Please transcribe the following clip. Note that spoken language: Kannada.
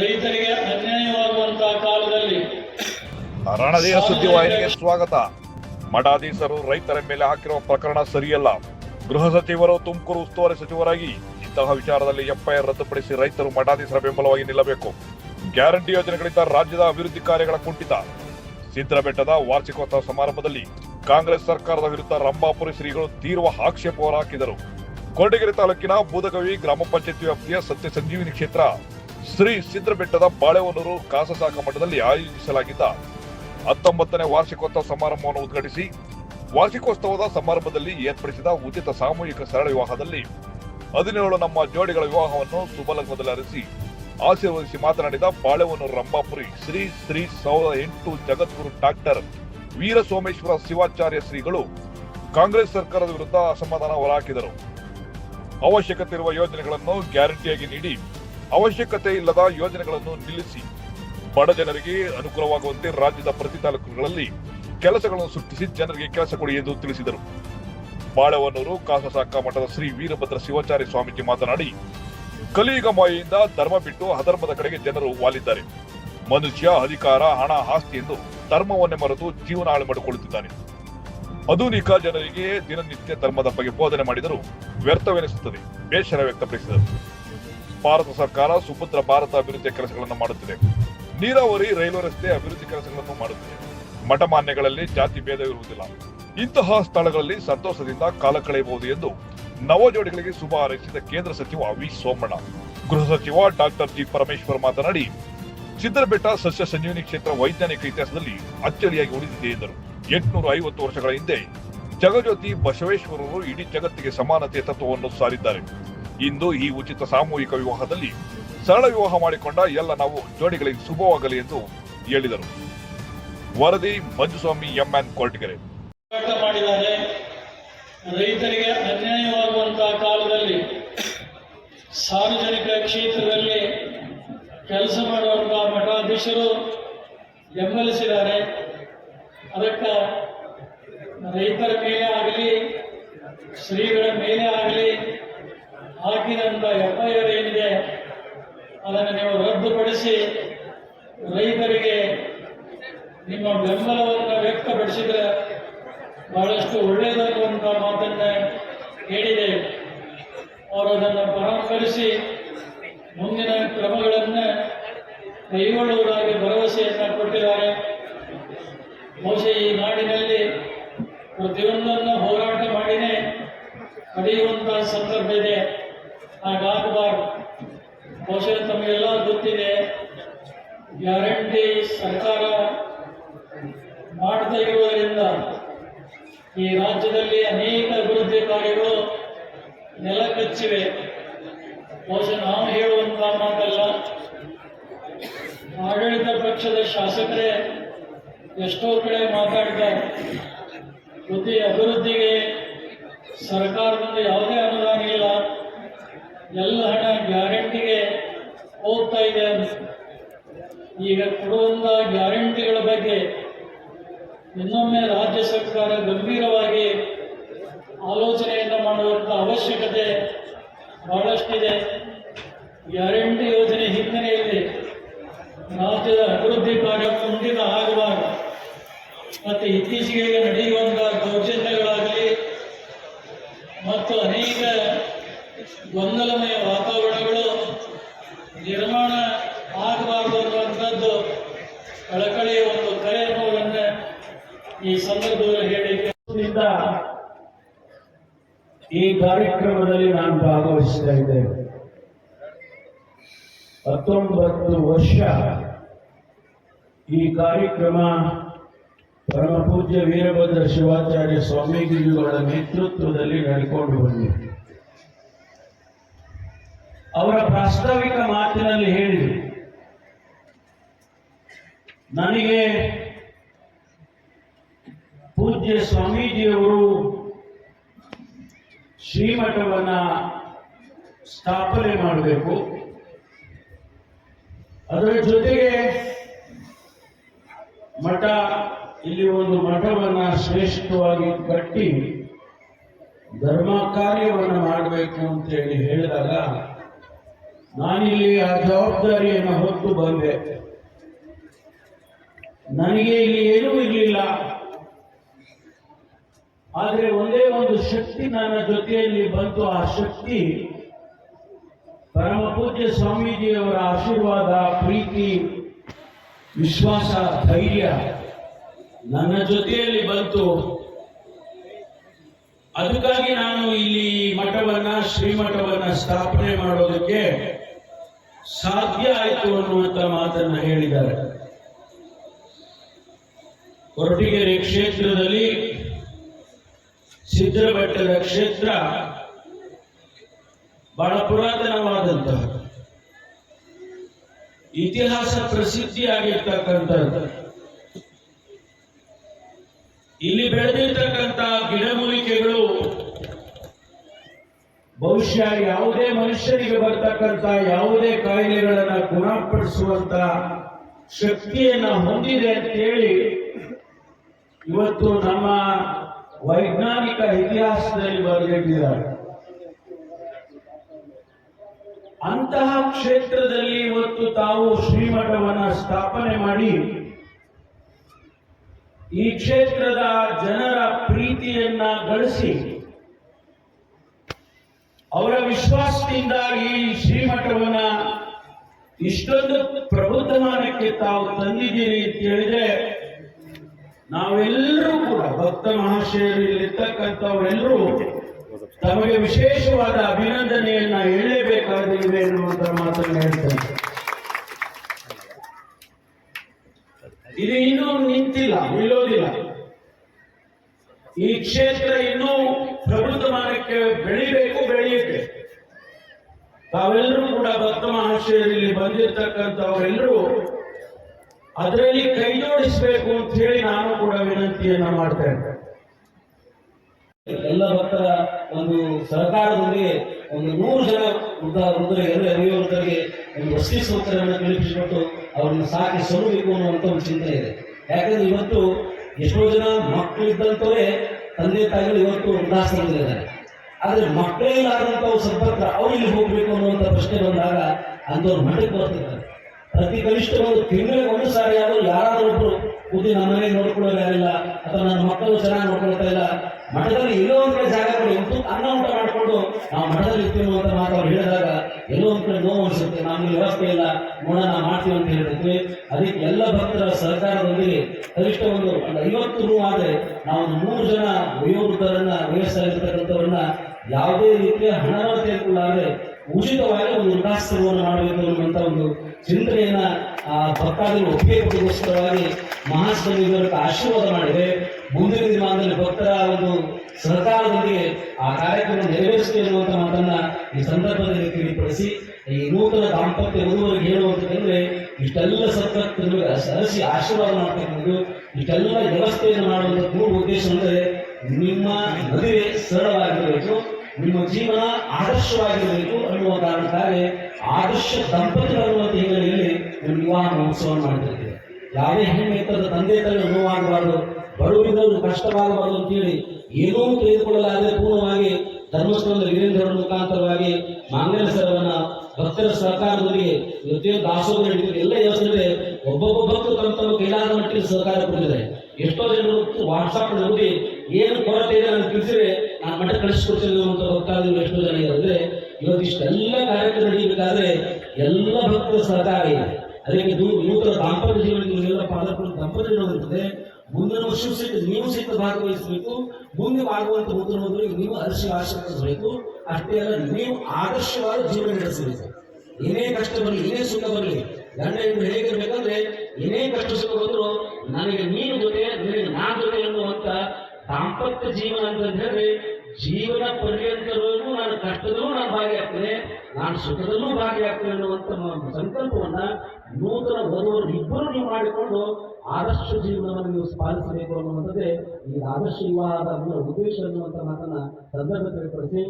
ರೈತರಿಗೆ ಕಾಲದಲ್ಲಿ ಸುದ್ದಿವಾಹಿನಿಗೆ ಸ್ವಾಗತ. ಮಠಾಧೀಶರು ರೈತರ ಮೇಲೆ ಹಾಕಿರುವ ಪ್ರಕರಣ ಸರಿಯಲ್ಲ. ಗೃಹ ಸಚಿವರು ತುಮಕೂರು ಉಸ್ತುವಾರಿ ಸಚಿವರಾಗಿ ಇಂತಹ ವಿಚಾರದಲ್ಲಿ ಎಫ್ಐಆರ್ ರದ್ದುಪಡಿಸಿ ರೈತರು ಮಠಾಧೀಶರ ಬೆಂಬಲವಾಗಿ ನಿಲ್ಲಬೇಕು. ಗ್ಯಾರಂಟಿ ಯೋಜನೆಗಳಿಂದ ರಾಜ್ಯದ ಅಭಿವೃದ್ಧಿ ಕಾರ್ಯಗಳ ಕುಂಠಿತ. ಸಿದ್ದರಬೆಟ್ಟದ ವಾರ್ಷಿಕೋತ್ಸವ ಸಮಾರಂಭದಲ್ಲಿ ಕಾಂಗ್ರೆಸ್ ಸರ್ಕಾರದ ವಿರುದ್ಧ ರಂಭಾಪುರಿ ಶ್ರೀಗಳು ತೀರ್ವ ಆಕ್ಷೇಪ ಹೊರಹಾಕಿದರು. ಕೊರಟಗೆರೆ ತಾಲೂಕಿನ ಬೂದಗವಿ ಗ್ರಾಮ ಪಂಚಾಯತ್ ವ್ಯಾಪ್ತಿಯ ಸತ್ಯ ಸಂಜೀವಿನಿ ಕ್ಷೇತ್ರ ಶ್ರೀ ಸಿದ್ರಬೆಟ್ಟದ ಬಾಳೆಹೊನ್ನೂರು ಕಾಸಸಾಕ ಮಠದಲ್ಲಿ ಆಯೋಜಿಸಲಾಗಿದ್ದ ಹತ್ತೊಂಬತ್ತನೇ ವಾರ್ಷಿಕೋತ್ಸವ ಸಮಾರಂಭವನ್ನು ಉದ್ಘಾಟಿಸಿ ವಾರ್ಷಿಕೋತ್ಸವದ ಸಮಾರಂಭದಲ್ಲಿ ಏರ್ಪಡಿಸಿದ ಉಚಿತ ಸಾಮೂಹಿಕ ಸರಳ ವಿವಾಹದಲ್ಲಿ ಹದಿನೇಳು ನಮ್ಮ ಜೋಡಿಗಳ ವಿವಾಹವನ್ನು ಶುಭಲಗ್ನದಲ್ಲಿ ಅರಸಿ ಆಶೀರ್ವದಿಸಿ ಮಾತನಾಡಿದ ಬಾಳೆಹೊನ್ನೂರು ರಂಭಾಪುರಿ ಶ್ರೀ ಶ್ರೀ ಸಾವಿರದ ಎಂಟು ಜಗದ್ಗುರು ಡಾಕ್ಟರ್ ವೀರ ಸೋಮೇಶ್ವರ ಶಿವಾಚಾರ್ಯ ಶ್ರೀಗಳು ಕಾಂಗ್ರೆಸ್ ಸರ್ಕಾರದ ವಿರುದ್ಧ ಅಸಮಾಧಾನ ಹೊರಹಾಕಿದರು ಅವಶ್ಯಕತೆ ಇರುವ ಯೋಜನೆಗಳನ್ನು ಗ್ಯಾರಂಟಿಯಾಗಿ ನೀಡಿ ಅವಶ್ಯಕತೆ ಇಲ್ಲದ ಯೋಜನೆಗಳನ್ನು ನಿಲ್ಲಿಸಿ ಬಡ ಜನರಿಗೆ ಅನುಕೂಲವಾಗುವಂತೆ ರಾಜ್ಯದ ಪ್ರತಿ ತಾಲೂಕುಗಳಲ್ಲಿ ಕೆಲಸಗಳನ್ನು ಸೃಷ್ಟಿಸಿ ಜನರಿಗೆ ಕೆಲಸ ಕೊಡಿ ಎಂದು ತಿಳಿಸಿದರು. ಬಾಳವನ್ನೂರು ಕಾಸಸಾಕ ಮಠದ ಶ್ರೀ ವೀರಭದ್ರ ಶಿವಾಚಾರ್ಯ ಸ್ವಾಮೀಜಿ ಮಾತನಾಡಿ, ಕಲಿಯುಗ ಧರ್ಮ ಬಿಟ್ಟು ಅಧರ್ಮದ ಕಡೆಗೆ ಜನರು ವಾಲಿದ್ದಾರೆ. ಮನುಷ್ಯ, ಅಧಿಕಾರ, ಹಣ, ಆಸ್ತಿ ಎಂದು ಧರ್ಮವನ್ನೇ ಮರೆತು ಜೀವನ ಹಾಳು ಮಾಡಿಕೊಳ್ಳುತ್ತಿದ್ದಾನೆ ಆಧುನಿಕ ಜನರಿಗೆ ದಿನನಿತ್ಯ ಧರ್ಮದ ಬಗ್ಗೆ ಬೋಧನೆ ಮಾಡಿದರೂ ವ್ಯರ್ಥವೆನಿಸುತ್ತದೆ. ಬೇಸರ ವ್ಯಕ್ತಪಡಿಸಿದರು. ಭಾರತ ಸರ್ಕಾರ ಸುಭದ್ರ ಭಾರತ ಅಭಿವೃದ್ಧಿ ಕೆಲಸಗಳನ್ನು ಮಾಡುತ್ತಿದೆ. ನೀರಾವರಿ, ರೈಲ್ವೆ ರಸ್ತೆ ಅಭಿವೃದ್ಧಿ ಕೆಲಸಗಳನ್ನು ಮಾಡುತ್ತಿದೆ. ಮಠಮಾನ್ಯಗಳಲ್ಲಿ ಜಾತಿ ಭೇದವಿರುವುದಿಲ್ಲ ಇಂತಹ ಸ್ಥಳಗಳಲ್ಲಿ ಸಂತೋಷದಿಂದ ಕಾಲ ಕಳೆಯಬಹುದು ಎಂದು ನವಜೋಡಿಗಳಿಗೆ ಶುಭ ಹಾರೈಸಿದ ಕೇಂದ್ರ ಸಚಿವ ವಿ ಸೋಮಣ್ಣ. ಗೃಹ ಸಚಿವ ಡಾಕ್ಟರ್ ಜಿ ಪರಮೇಶ್ವರ್ ಮಾತನಾಡಿ ಸಿದ್ದರಬೆಟ್ಟ ಸಸ್ಯ ಸಂಜೀವಿನಿ ಕ್ಷೇತ್ರ ವೈಜ್ಞಾನಿಕ ಇತಿಹಾಸದಲ್ಲಿ ಅಚ್ಚರಿಯಾಗಿ ಉಳಿದಿದೆ ಎಂದರು. ಎಂಟುನೂರ ಐವತ್ತು ವರ್ಷಗಳ ಹಿಂದೆ ಜಗಜ್ಯೋತಿ ಬಸವೇಶ್ವರರು ಇಡೀ ಜಗತ್ತಿಗೆ ಸಮಾನತೆಯ ತತ್ವವನ್ನು ಸಾರಿದ್ದಾರೆ. ಇಂದು ಈ ಉಚಿತ ಸಾಮೂಹಿಕ ವಿವಾಹದಲ್ಲಿ ಸರಳ ವಿವಾಹ ಮಾಡಿಕೊಂಡ ಎಲ್ಲ ನಾವು ಜೋಡಿಗಳಿಗೆ ಶುಭವಾಗಲಿ ಎಂದು ಹೇಳಿದರು. ವರದಿ ಮಂಜುಸ್ವಾಮಿ, ಎಂಎನ್ ಕೊರಟಗೆರೆ. ಮಾಡಿದ್ದಾರೆ. ರೈತರಿಗೆ ಅನ್ಯಾಯವಾಗುವಂತಹ ಕಾಲದಲ್ಲಿ ಸಾರ್ವಜನಿಕ ಕ್ಷೇತ್ರದಲ್ಲಿ ಕೆಲಸ ಮಾಡುವಂತಹ ಮಠಾಧೀಶರು ಬೆಂಬಲಿಸಿದ್ದಾರೆ. ಅದಕ್ಕೆ ರೈತರ ಮೇಲೆ ಆಗಲಿ, ಶ್ರೀಗಳ ಮೇಲೆ ಆಗಲಿ ಹಾಕಿದಂಥ ಎಫ್ ಏನಿದೆ, ಅದನ್ನು ನೀವು ರದ್ದುಪಡಿಸಿ ರೈತರಿಗೆ ನಿಮ್ಮ ಬೆಂಬಲವನ್ನು ವ್ಯಕ್ತಪಡಿಸಿದರೆ ಬಹಳಷ್ಟು ಒಳ್ಳೆಯದಾಗುವಂಥ ಮಾತನ್ನು ಹೇಳಿದೆ. ಅವರು ಅದನ್ನು ಪರಾಮರ್ಶಿಸಿ ಮುಂದಿನ ಕ್ರಮಗಳನ್ನು ಕೈಗೊಳ್ಳುವುದಾಗಿ ಭರವಸೆಯನ್ನು ಕೊಟ್ಟಿದ್ದಾರೆ. ಬಹುಶಃ ಈ ನಾಡಿನಲ್ಲಿ ಪ್ರತಿಯೊಂದನ್ನು ಹೋರಾಟ ಮಾಡಿನೇ ಪಡೆಯುವಂತಹ ಸಂದರ್ಭ ಇದೆ. ಹಾಗಾಗಬಾರ್ದು ಬಹುಶಃ ತಮಗೆಲ್ಲ ಗೊತ್ತಿದೆ. ಗ್ಯಾರಂಟಿ ಸರ್ಕಾರ ಮಾಡ್ತಾ ಇರುವುದರಿಂದ ಈ ರಾಜ್ಯದಲ್ಲಿ ಅನೇಕ ಅಭಿವೃದ್ಧಿ ಕಾರ್ಯಗಳು ನೆಲಕಚ್ಚಿವೆ. ಬಹುಶಃ ನಾವು ಹೇಳುವಂತಹ ಮಾತಲ್ಲ. ಆಡಳಿತ ಪಕ್ಷದ ಶಾಸಕರೇ, ಎಷ್ಟೋ ಕಡೆ ಮಾತಾಡಿದ್ದಾರೆ. ಪ್ರತಿ ಅಭಿವೃದ್ಧಿಗೆ ಸರ್ಕಾರದಿಂದ ಯಾವುದೇ ಅನುದಾನ ಇಲ್ಲ. ಎಲ್ಲ ಹಣ ಗ್ಯಾರಂಟಿಗೆ ಹೋಗ್ತಾ ಇದೆ. ಈಗ ಕೊಡುವಂಥ ಗ್ಯಾರಂಟಿಗಳ ಬಗ್ಗೆ ಇನ್ನೊಮ್ಮೆ ರಾಜ್ಯ ಸರ್ಕಾರ ಗಂಭೀರವಾಗಿ ಆಲೋಚನೆಯಿಂದ ಮಾಡುವಂಥ ಅವಶ್ಯಕತೆ ಬಹಳಷ್ಟಿದೆ. ಗ್ಯಾರಂಟಿ ಯೋಜನೆ ಹಿನ್ನೆಲೆಯಲ್ಲಿ ರಾಜ್ಯದ ಅಭಿವೃದ್ಧಿ ಕಾರ್ಯ ಮುಂದಿನ ಆಗಬಾರದು ಮತ್ತು ಇತ್ತೀಚೆಗೆ ನಡೆಯುವಂತಹ ದೌರ್ಜನ್ಯಗಳಾಗಲಿ ಮತ್ತು ಅನೇಕ ಗೊಂದಲಮಯ ವಾತಾವರಣಗಳು ನಿರ್ಮಾಣ ಆಗಬಾರದು ಅನ್ನುವಂಥದ್ದು ಕಳಕಳಿಯ ಒಂದು ಕರೆ ಅನ್ನೋದನ್ನು ಈ ಸಂದರ್ಭದಲ್ಲಿ ಹೇಳಿಕೆ. ಈ ಕಾರ್ಯಕ್ರಮದಲ್ಲಿ ನಾನು ಭಾಗವಹಿಸ್ತಾ ಇದ್ದೇನೆ. ಹತ್ತೊಂಬತ್ತು ವರ್ಷ ಈ ಕಾರ್ಯಕ್ರಮ ಪರಮಪೂಜ್ಯ ವೀರಭದ್ರ ಶಿವಾಚಾರ್ಯ ಸ್ವಾಮೀಜಿಗಳ ನೇತೃತ್ವದಲ್ಲಿ ನಡೆಕೊಂಡು ಬಂದಿದೆ. ಅವರ ಪ್ರಾಸ್ತಾವಿಕ ಮಾತಿನಲ್ಲಿ ಹೇಳಿದರು ನನಗೆ ಪೂಜ್ಯ ಸ್ವಾಮೀಜಿಯವರು ಶ್ರೀಮಠವನ್ನ ಸ್ಥಾಪನೆ ಮಾಡಬೇಕು. ಅದರ ಜೊತೆಗೆ ಮಠ, ಇಲ್ಲಿ ಒಂದು ಮಠವನ್ನ ಶ್ರೇಷ್ಠವಾಗಿ ಕಟ್ಟಿ ಧರ್ಮ ಕಾರ್ಯವನ್ನು ಮಾಡಬೇಕು ಅಂತೇಳಿ ಹೇಳಿದಾಗ, ನಾನಿಲ್ಲಿ ಆ ಜವಾಬ್ದಾರಿಯನ್ನು ಹೊತ್ತು ಬಂದೆ. ನನಗೆ ಇಲ್ಲಿ ಏನೂ ಇರಲಿಲ್ಲ. ಆದರೆ ಒಂದೇ ಒಂದು ಶಕ್ತಿ ನನ್ನ ಜೊತೆಯಲ್ಲಿ ಬಂತು. ಆ ಶಕ್ತಿ ಪರಮ ಪೂಜ್ಯ ಸ್ವಾಮೀಜಿಯವರ ಆಶೀರ್ವಾದ, ಪ್ರೀತಿ ವಿಶ್ವಾಸ, ಧೈರ್ಯ ನನ್ನ ಜೊತೆಯಲ್ಲಿ ಬಂತು. ಅದಕ್ಕಾಗಿ ನಾನು ಇಲ್ಲಿ ಮಠವನ್ನ, ಶ್ರೀಮಠವನ್ನ ಸ್ಥಾಪನೆ ಮಾಡೋದಕ್ಕೆ ಸಾಧ್ಯ ಆಯಿತು ಅನ್ನುವಂಥ ಮಾತನ್ನ ಹೇಳಿದ್ದಾರೆ. ಕೊರಟಗೆರೆ ಕ್ಷೇತ್ರದಲ್ಲಿ ಸಿದ್ದರಬೆಟ್ಟದ ಕ್ಷೇತ್ರ ಬಹಳ ಪುರಾತನವಾದಂತಹ ಇತಿಹಾಸ ಪ್ರಸಿದ್ಧಿಯಾಗಿರ್ತಕ್ಕಂಥದ್ದು. ಇಲ್ಲಿ ಬೆಳೆದಿರ್ತಕ್ಕಂಥ ಗಿಡಮೂಲಿಕೆಗಳು ಬಹುಶಃ ಯಾವುದೇ ಮನುಷ್ಯರಿಗೆ ಬರ್ತಕ್ಕಂಥ ಯಾವುದೇ ಕಾಯಿಲೆಗಳನ್ನ ಗುಣಪಡಿಸುವಂತ ಶಕ್ತಿಯನ್ನ ಹೊಂದಿದೆ ಅಂತೇಳಿ ಇವತ್ತು ನಮ್ಮ ವೈಜ್ಞಾನಿಕ ಇತಿಹಾಸದಲ್ಲಿ ಬರೆದಿಟ್ಟಿದ್ದಾರೆ. ಅಂತಹ ಕ್ಷೇತ್ರದಲ್ಲಿ ಇವತ್ತು ತಾವು ಶ್ರೀಮಠವನ್ನ ಸ್ಥಾಪನೆ ಮಾಡಿ, ಈ ಕ್ಷೇತ್ರದ ಜನರ ಪ್ರೀತಿಯನ್ನ ಗಳಿಸಿ, ಅವರ ವಿಶ್ವಾಸದಿಂದ ಈ ಶ್ರೀಮಠವನ್ನ ಇಷ್ಟೊಂದು ಪ್ರಬುದ್ಧಮಾನಕ್ಕೆ ತಾವು ತಂದಿದ್ದೀರಿ ಅಂತ ಹೇಳಿದ್ರೆ, ನಾವೆಲ್ಲರೂ ಕೂಡ ಭಕ್ತ ಮಹಾಶಯರು ಇಲ್ಲಿರ್ತಕ್ಕಂಥವರೆಲ್ಲರೂ ತಮಗೆ ವಿಶೇಷವಾದ ಅಭಿನಂದನೆಯನ್ನ ಹೇಳಲೇಬೇಕಾಗಿದೆ ಎನ್ನುವಂತ ಮಾತನ್ನು ಹೇಳ್ತೇನೆ. ಇದು ಇನ್ನೂ ನಿಂತಿಲ್ಲ ನಿಲ್ಲೋದಿಲ್ಲ ಈ ಕ್ಷೇತ್ರ ಇನ್ನೂ ಪ್ರಬುದ್ಧಮಾನಕ್ಕೆ ಬೆಳಿಬೇಕು, ಬೆಳೆಯುತ್ತೆ. ತಾವೆಲ್ಲರೂ ಕೂಡ ಭಕ್ತ ಮಹಾಶಯರಲ್ಲಿ ಬಂದಿರತಕ್ಕಂಥವರೆಲ್ಲರೂ ಅದರಲ್ಲಿ ಕೈ ಜೋಡಿಸಬೇಕು ಅಂತ ಹೇಳಿ ನಾನು ಕೂಡ ವಿನಂತಿಯನ್ನ ಮಾಡ್ತೇನೆ ಎಲ್ಲ ಭಕ್ತರ ಒಂದು ಸಹಕಾರದೊಂದಿಗೆ ಒಂದು ನೂರು ಜನ ವೃದ್ಧ ಎಲ್ಲ ಹಿರಿಯ ವೃದ್ಧರಿಗೆ ಒಂದು ವಸತಿ ಸೂತ್ರವನ್ನು ಕಲ್ಪಿಸಿಕೊಟ್ಟು ಅವರನ್ನು ಸಾಕಿ ಸಲ್ಲಬೇಕು ಅನ್ನುವಂಥ ಒಂದು ಚಿಂತನೆ ಇದೆ. ಯಾಕಂದ್ರೆ ಇವತ್ತು ಎಷ್ಟೋ ಜನ ಮಕ್ಕಳು ಇದ್ದಂಥವೇ ತಂದೆ ತಾಯಿಗಳು ಇವತ್ತು ವೃದ್ಧಾಶ್ರಮದಲ್ಲಿದ್ದಾರೆ ಆದರೆ ಮಕ್ಕಳೇ ಇಲ್ಲಾದಂಥವು ಸಂಪರ್ಕ ಅವ್ರು ಇಲ್ಲಿ ಹೋಗ್ಬೇಕು ಅನ್ನುವಂಥ ಪ್ರಶ್ನೆ ಬಂದಾಗ ಅಂಥವ್ರು ಮಠಕ್ಕೆ ಬರ್ತಿರ್ತಾರೆ ಪ್ರತಿ ಕನಿಷ್ಠ ಒಂದು ತಿಂಗಳಿಗೆ ಒಂದು ಸಾರಿ ಆದರೂ ಯಾರಾದರೂ ಒಬ್ಬರು ಕೂತಿ ನಮ್ಮ ಮನೆ ನೋಡ್ಕೊಳ್ಳೋರು ಯಾರಿಲ್ಲ, ಅಥವಾ ನನ್ನ ಮಕ್ಕಳು ಚೆನ್ನಾಗಿ ನೋಡ್ಕೊಳ್ತಾ ಇಲ್ಲ, ಮಠದಲ್ಲಿ ಎಲ್ಲೋ ಒಂದು ಕಡೆ ಜಾಗ ಕೊಡಿ ಒಂದು ಅನ್ನ ಊಟ ಮಾಡಿಕೊಂಡು ನಾವು ಮಠದಲ್ಲಿ ಇರ್ತೀವಿ ಅಂತ ಮಾತು ಅವ್ರು ಹೇಳಿದಾಗ ಎಲ್ಲೋ ಒಂದು ಕಡೆ ನೋವು ಅನಿಸುತ್ತೆ. ನಮಗೆ ವ್ಯವಸ್ಥೆ ಇಲ್ಲ, ನೋಡೋಣ ಮಾಡ್ತೀವಿ ಅಂತ ಹೇಳಿರ್ತೀವಿ ಅದಕ್ಕೆ ಎಲ್ಲ ಭಕ್ತರ ಸಹಕಾರದೊಂದಿಗೆ ಕನಿಷ್ಠ ಒಂದು ಐವತ್ತು ರೂ ಆದರೆ ನಾವು ಮೂರು ಜನ ವಯೋವೃದ್ಧರನ್ನ ವಯಸ್ಸಾಗಿರ್ತಕ್ಕಂಥವ್ರನ್ನ ಯಾವುದೇ ರೀತಿಯ ಹಣವನ್ನು ತೆಗೆದುಕೊಳ್ಳಾದ್ರೆ ಉಚಿತವಾಗಿ ಒಂದು ವೃದ್ಧಾಶ್ರಮವನ್ನು ಮಾಡಬೇಕು ಅನ್ನುವಂಥ ಒಂದು ಚಿಂತನೆಯನ್ನ, ಆ, ಭಕ್ತಾದಿಗಳು ಒಪ್ಪಿಗೆ ಕೊಟ್ಟಗೋಸ್ಕರವಾಗಿ ಮಹಾಸ್ವಾಮಿಯವರ ಆಶೀರ್ವಾದ ಮಾಡಿದೆ ಮುಂದಿನ ದಿನಮಾನದಲ್ಲಿ ಭಕ್ತರ ಒಂದು ಸಹಕಾರದೊಂದಿಗೆ ಆ ಕಾರ್ಯಕ್ರಮ ನೆರವೇರಿಸುತ್ತೆ ಅನ್ನುವಂಥ ಮಾತನ್ನ ಈ ಸಂದರ್ಭದಲ್ಲಿ ತಿಳಿಪಡಿಸಿ, ಈ ನೂತನ ದಾಂಪತ್ಯ ವಧುವರಿಗೆ ಹೇಳುವಂತಂದ್ರೆ ಇಷ್ಟೆಲ್ಲ ಸಂಪತ್ತು ಸರಸಿ ಆಶೀರ್ವಾದ ಮಾಡ್ತಕ್ಕಂಥದ್ದು ಇಷ್ಟೆಲ್ಲ ವ್ಯವಸ್ಥೆಯನ್ನು ಮಾಡುವಂಥ ಮೂರು ಉದ್ದೇಶ ಅಂದರೆ ನಿಮ್ಮ ಮದುವೆ ಸರಳವಾಗಿರಬೇಕು. ನಿಮ್ಮ ಜೀವನ ಆದರ್ಶವಾಗಿರಬೇಕು ಅನ್ನುವ ಕಾರಣಕ್ಕಾಗಿ ಆದರ್ಶ ದಂಪತಿಗಳು ಅನ್ನುವಂತ ಹಿನ್ನೆಲೆಯಲ್ಲಿ ನಿಮ್ಮ ವಿವಾಹ ಮಹೋತ್ಸವ ಮಾಡ್ತಿರ್ತೀವಿ ಯಾವುದೇ ಹೆಣ್ಣು ತಂದೆ ತಾಯಿ ನೋವಾಗಬಾರ್ದು ಬಡವರಿದ್ದವರು ಕಷ್ಟವಾಗಬಾರ್ದು ಅಂತೇಳಿ ಏನೂ ತೆಗೆದುಕೊಳ್ಳಲಾಗದೆ ಪೂರ್ಣವಾಗಿ ಧರ್ಮಸ್ಥಳದ ವೀರೇಂದ್ರರ ಮುಖಾಂತರವಾಗಿ ಮಾಂಗಲ್ಯ ಸರವನ್ನ ಭಕ್ತರ ಸಹಕಾರದೊಂದಿಗೆ ಪ್ರತಿಯೊಂದು ದಾಸೋಹ ಎಲ್ಲ ಯೋಚನೆ ಒಬ್ಬೊಬ್ಬ ಭಕ್ತರು ತಮ್ಮ ತಮ್ಮ ಕೈಲಾದ ಮಟ್ಟಿಗೆ ಸಹಕಾರ ಕೊಟ್ಟಿದ್ದಾರೆ. ಎಷ್ಟೋ ಜನರು ವಾಟ್ಸಾಪ್ ಓದಿ ಏನು ಕೊರತೆ ಇದೆ ನಾನು ತಿಳಿಸಿದ್ರೆ ನಾನು ಮಠ ಕಳಿಸ್ಕೊಡ್ತೀನಿ ಅಂತ ಭಕ್ತಾದಿಗಳು ಎಷ್ಟೋ ಜನ ಇರೋದ್ರೆ ಇವತ್ತಿಷ್ಟೆಲ್ಲ ಕಾರ್ಯಕ್ರಮ ನಡೀಬೇಕಾದ್ರೆ ಎಲ್ಲ ಭಕ್ತರ ಸಹಕಾರ ಇದೆ. ಅದಕ್ಕೆ ನೂತನ ದಾಂಪತ್ಯ ಜೀವನದಲ್ಲಿ ಎಲ್ಲ ದಂಪತಿಗಳು ಇರ್ತದೆ ಮುಂದಿನ ವರ್ಷ ಸಹಿತ ನೀವು ಸಹಿತ ಭಾಗವಹಿಸಬೇಕು. ಮುಂದೆ ಆಗುವಂತ ಮುಂದಿನ ಮದುವೆಗೆ ನೀವು ಅರಿಶಿ ಆಶೀರ್ವದಿಸಬೇಕು ಅಷ್ಟೇ ಅಲ್ಲ, ನೀವು ಆದರ್ಶವಾದ ಜೀವನ ನಡೆಸಬೇಕು. ಏನೇ ಕಷ್ಟ ಬರಲಿ, ಏನೇ ಸುಖ ಬರಲಿ, ಗಂಡ ಹೆಣ್ಣು ಹೇಗಿರ್ಬೇಕಂದ್ರೆ ಏನೇ ಕಷ್ಟ ಸುಖ ಬಂದ್ರು ನನಗೆ ನೀನು ಜೊತೆ, ನಿನಗೆ ನಾನು ಜೊತೆ ಅನ್ನುವಂತ ದಾಂಪತ್ಯ ಜೀವನ ಅಂತ ಹೇಳಿದ್ರೆ ಜೀವನ ಪರ್ಯಂತರವರೆಗೂ ನಾನು ಕಷ್ಟದಲ್ಲೂ ನಾನು ಭಾಗಿಯಾಗ್ತೇನೆ, ನಾನು ಸುಖದಲ್ಲೂ ಭಾಗಿಯಾಗ್ತೇನೆ ಅನ್ನುವಂಥ ಸಂಕಲ್ಪವನ್ನ ನೂತನ ಓದುವರು ಇಬ್ಬರು ನೀವು ಮಾಡಿಕೊಂಡು ಆದರ್ಶ ಜೀವನವನ್ನು ನೀವು ಪಾಲಿಸಬೇಕು ಅನ್ನುವಂಥದ್ದೇ ಈ ಆದರ್ಶ ವಿವಾಹದ ಮೂಲ ಉದ್ದೇಶ ಅನ್ನುವಂಥ ಮಾತನ್ನ ಸಂದರ್ಭ ತಿಳಿಪಡಿಸಿ